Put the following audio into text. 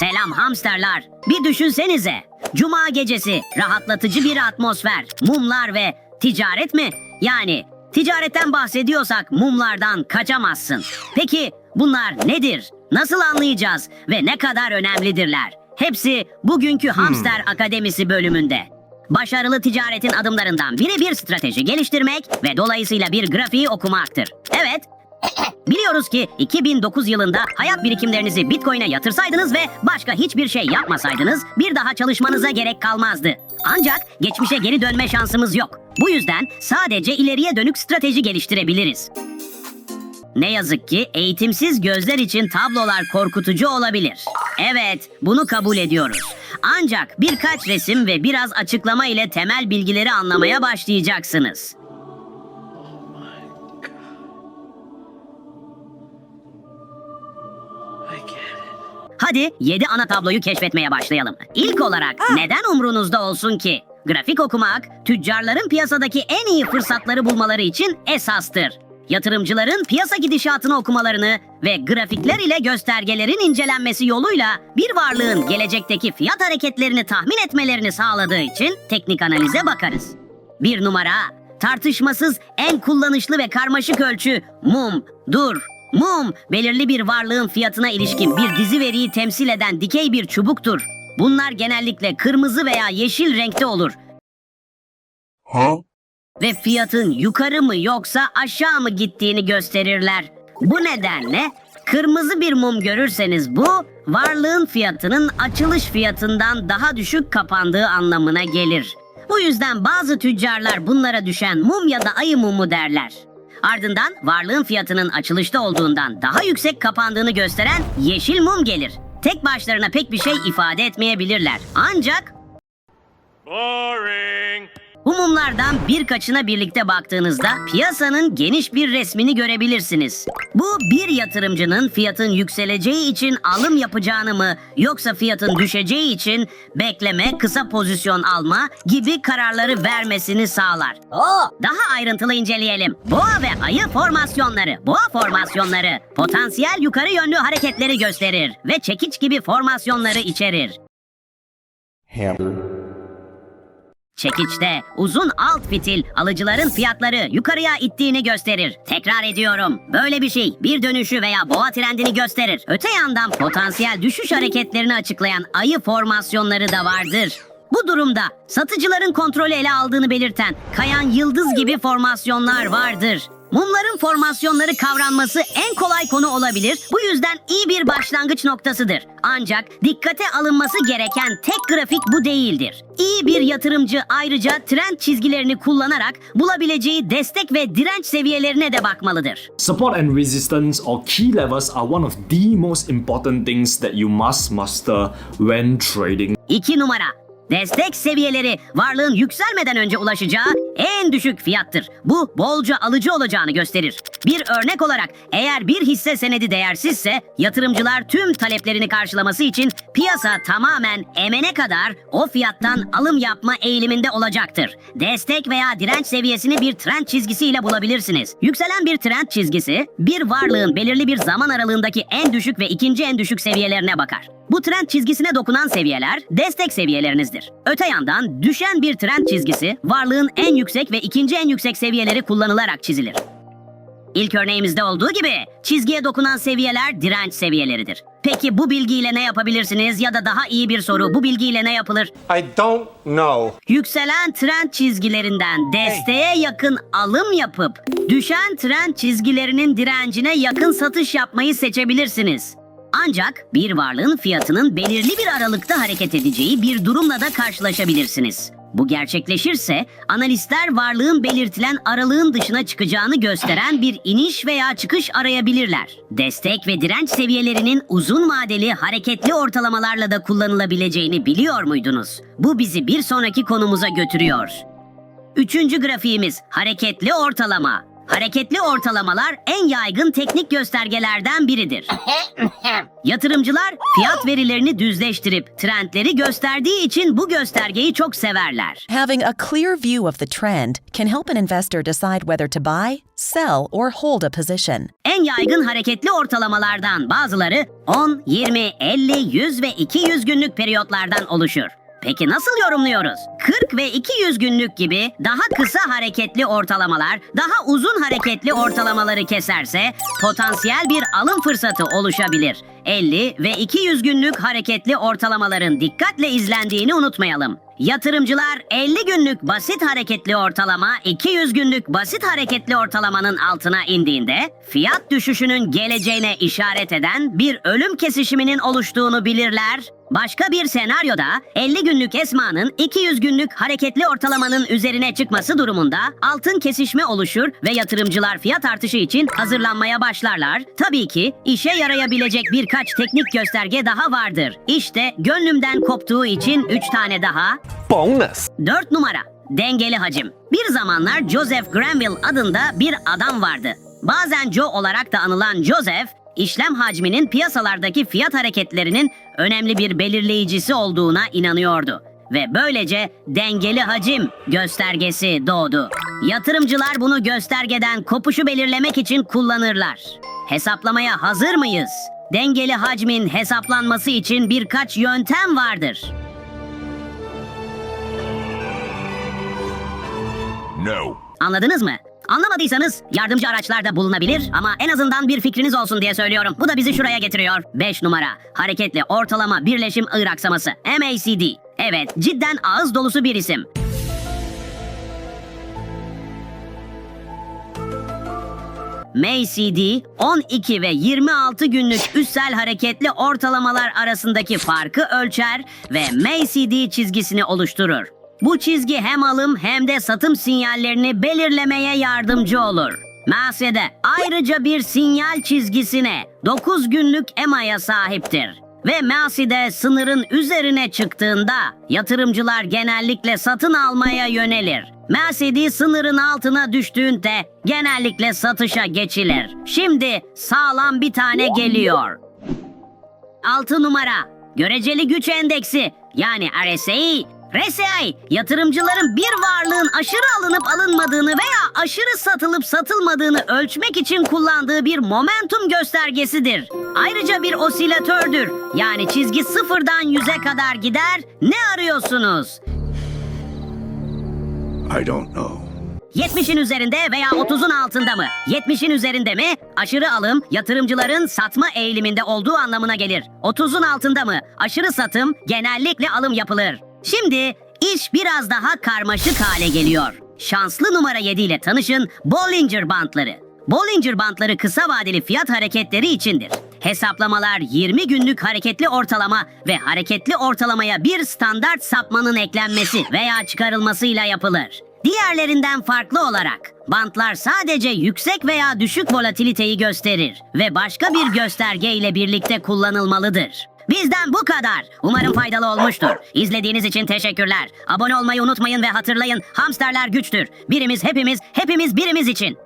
Selam hamsterlar. Bir düşünsenize. Cuma gecesi rahatlatıcı bir atmosfer, mumlar ve ticaret mi? Yani ticaretten bahsediyorsak mumlardan kaçamazsın. Peki bunlar nedir? Nasıl anlayacağız ve ne kadar önemlidirler? Hepsi bugünkü Hamster Akademisi bölümünde. Başarılı ticaretin adımlarından biri bir strateji geliştirmek ve dolayısıyla bir grafiği okumaktır. Evet, Biliyoruz ki 2009 yılında hayat birikimlerinizi Bitcoin'e yatırsaydınız ve başka hiçbir şey yapmasaydınız bir daha çalışmanıza gerek kalmazdı. Ancak geçmişe geri dönme şansımız yok. Bu yüzden sadece ileriye dönük strateji geliştirebiliriz. Ne yazık ki eğitimsiz gözler için tablolar korkutucu olabilir. Evet, bunu kabul ediyoruz. Ancak birkaç resim ve biraz açıklama ile temel bilgileri anlamaya başlayacaksınız. Hadi 7 ana tabloyu keşfetmeye başlayalım. İlk olarak neden umrunuzda olsun ki? Grafik okumak, tüccarların piyasadaki en iyi fırsatları bulmaları için esastır. Yatırımcıların piyasa gidişatını okumalarını ve grafikler ile göstergelerin incelenmesi yoluyla bir varlığın gelecekteki fiyat hareketlerini tahmin etmelerini sağladığı için teknik analize bakarız. Bir numara, tartışmasız en kullanışlı ve karmaşık ölçü mum, dur, Mum, belirli bir varlığın fiyatına ilişkin bir dizi veriyi temsil eden dikey bir çubuktur. Bunlar genellikle kırmızı veya yeşil renkte olur Huh? ve fiyatın yukarı mı yoksa aşağı mı gittiğini gösterirler. Bu nedenle kırmızı bir mum görürseniz bu varlığın fiyatının açılış fiyatından daha düşük kapandığı anlamına gelir. Bu yüzden bazı tüccarlar bunlara düşen mum ya da ayı mumu derler. Ardından varlığın fiyatının açılışta olduğundan daha yüksek kapandığını gösteren yeşil mum gelir. Tek başlarına pek bir şey ifade etmeyebilirler. Ancak Boring. Bu mumlardan birkaçına birlikte baktığınızda piyasanın geniş bir resmini görebilirsiniz. Bu bir yatırımcının fiyatın yükseleceği için alım yapacağını mı yoksa fiyatın düşeceği için bekleme, kısa pozisyon alma gibi kararları vermesini sağlar. Daha ayrıntılı inceleyelim. Boğa ve ayı formasyonları. Boğa formasyonları potansiyel yukarı yönlü hareketleri gösterir ve çekiç gibi formasyonları içerir. Hammer. Çekiçte uzun alt fitil alıcıların fiyatları yukarıya ittiğini gösterir. Tekrar ediyorum. Böyle bir şey bir dönüşü veya boğa trendini gösterir. Öte yandan potansiyel düşüş hareketlerini açıklayan ayı formasyonları da vardır. Bu durumda satıcıların kontrolü ele aldığını belirten kayan yıldız gibi formasyonlar vardır. Mumların formasyonları kavranması en kolay konu olabilir. Bu yüzden iyi bir başlangıç noktasıdır. Ancak dikkate alınması gereken tek grafik bu değildir. İyi bir yatırımcı ayrıca trend çizgilerini kullanarak bulabileceği destek ve direnç seviyelerine de bakmalıdır. Support and resistance or key levels are one of the most important things that you must master when trading. 2 numara. Destek seviyeleri varlığın yükselmeden önce ulaşacağı en düşük fiyattır. Bu bolca alıcı olacağını gösterir. Bir örnek olarak eğer bir hisse senedi değersizse yatırımcılar tüm taleplerini karşılaması için piyasa tamamen emene kadar o fiyattan alım yapma eğiliminde olacaktır. Destek veya direnç seviyesini bir trend çizgisiyle bulabilirsiniz. Yükselen bir trend çizgisi bir varlığın belirli bir zaman aralığındaki en düşük ve ikinci en düşük seviyelerine bakar. Bu trend çizgisine dokunan seviyeler destek seviyelerinizdir. Öte yandan düşen bir trend çizgisi varlığın en yüksek ve ikinci en yüksek seviyeleri kullanılarak çizilir. İlk örneğimizde olduğu gibi çizgiye dokunan seviyeler direnç seviyeleridir. Peki bu bilgiyle ne yapabilirsiniz ya da daha iyi bir soru bu bilgiyle ne yapılır? I don't know. Yükselen trend çizgilerinden desteğe yakın alım yapıp düşen trend çizgilerinin direncine yakın satış yapmayı seçebilirsiniz. Ancak bir varlığın fiyatının belirli bir aralıkta hareket edeceği bir durumla da karşılaşabilirsiniz. Bu gerçekleşirse analistler varlığın belirtilen aralığın dışına çıkacağını gösteren bir iniş veya çıkış arayabilirler. Destek ve direnç seviyelerinin uzun vadeli hareketli ortalamalarla da kullanılabileceğini biliyor muydunuz? Bu bizi bir sonraki konumuza götürüyor. Üçüncü grafiğimiz hareketli ortalama. Hareketli ortalamalar en yaygın teknik göstergelerden biridir. Yatırımcılar fiyat verilerini düzleştirip trendleri gösterdiği için bu göstergeyi çok severler. Having a clear view of the trend can help an investor decide whether to buy, sell, or hold a position. En yaygın hareketli ortalamalardan bazıları 10, 20, 50, 100 ve 200 günlük periyotlardan oluşur. Peki nasıl yorumluyoruz? 40 ve 200 günlük gibi daha kısa hareketli ortalamalar daha uzun hareketli ortalamaları keserse potansiyel bir alım fırsatı oluşabilir. 50 ve 200 günlük hareketli ortalamaların dikkatle izlendiğini unutmayalım. Yatırımcılar 50 günlük basit hareketli ortalama 200 günlük basit hareketli ortalamanın altına indiğinde fiyat düşüşünün geleceğine işaret eden bir ölüm kesişiminin oluştuğunu bilirler. Başka bir senaryoda 50 günlük esmanın 200 günlük hareketli ortalamanın üzerine çıkması durumunda altın kesişme oluşur ve yatırımcılar fiyat artışı için hazırlanmaya başlarlar. Tabii ki işe yarayabilecek birkaç teknik gösterge daha vardır. İşte gönlümden koptuğu için 3 tane daha Bonus. 4 numara dengeli hacim. Bir zamanlar Joseph Granville adında bir adam vardı. Bazen Joe olarak da anılan Joseph, işlem hacminin piyasalardaki fiyat hareketlerinin önemli bir belirleyicisi olduğuna inanıyordu ve böylece dengeli hacim göstergesi doğdu. Yatırımcılar bunu göstergeden kopuşu belirlemek için kullanırlar. Hesaplamaya hazır mıyız? Dengeli hacmin hesaplanması için birkaç yöntem vardır. No. Anladınız mı? Anlamadıysanız yardımcı araçlarda bulunabilir ama en azından bir fikriniz olsun diye söylüyorum. Bu da bizi şuraya getiriyor. 5 numara. Hareketli ortalama birleşim ığır aksaması. MACD. Evet, cidden ağız dolusu bir isim. MACD 12 ve 26 günlük üstsel hareketli ortalamalar arasındaki farkı ölçer ve MACD çizgisini oluşturur. Bu çizgi hem alım hem de satım sinyallerini belirlemeye yardımcı olur. MACD ayrıca bir sinyal çizgisine 9 günlük EMA'ya sahiptir. Ve MACD sınırın üzerine çıktığında yatırımcılar genellikle satın almaya yönelir. MACD sınırın altına düştüğünde genellikle satışa geçilir. Şimdi sağlam bir tane geliyor. 6 numara göreceli güç endeksi yani RSI. RSI yatırımcıların bir varlığın aşırı alınıp alınmadığını veya aşırı satılıp satılmadığını ölçmek için kullandığı bir momentum göstergesidir. Ayrıca bir osilatördür. Yani çizgi sıfırdan yüze kadar gider. Ne arıyorsunuz? I don't know. 70'in üzerinde veya 30'un altında mı? 70'in üzerinde mi? Aşırı alım yatırımcıların satma eğiliminde olduğu anlamına gelir. 30'un altında mı? Aşırı satım genellikle alım yapılır. Şimdi iş biraz daha karmaşık hale geliyor. Şanslı numara 7 ile tanışın Bollinger Bandları. Bollinger Bandları kısa vadeli fiyat hareketleri içindir. Hesaplamalar 20 günlük hareketli ortalama ve hareketli ortalamaya bir standart sapmanın eklenmesi veya çıkarılmasıyla yapılır. Diğerlerinden farklı olarak bantlar sadece yüksek veya düşük volatiliteyi gösterir ve başka bir gösterge ile birlikte kullanılmalıdır. Bizden bu kadar. Umarım faydalı olmuştur. İzlediğiniz için teşekkürler. Abone olmayı unutmayın ve hatırlayın hamsterler güçtür. Birimiz hepimiz, hepimiz birimiz için.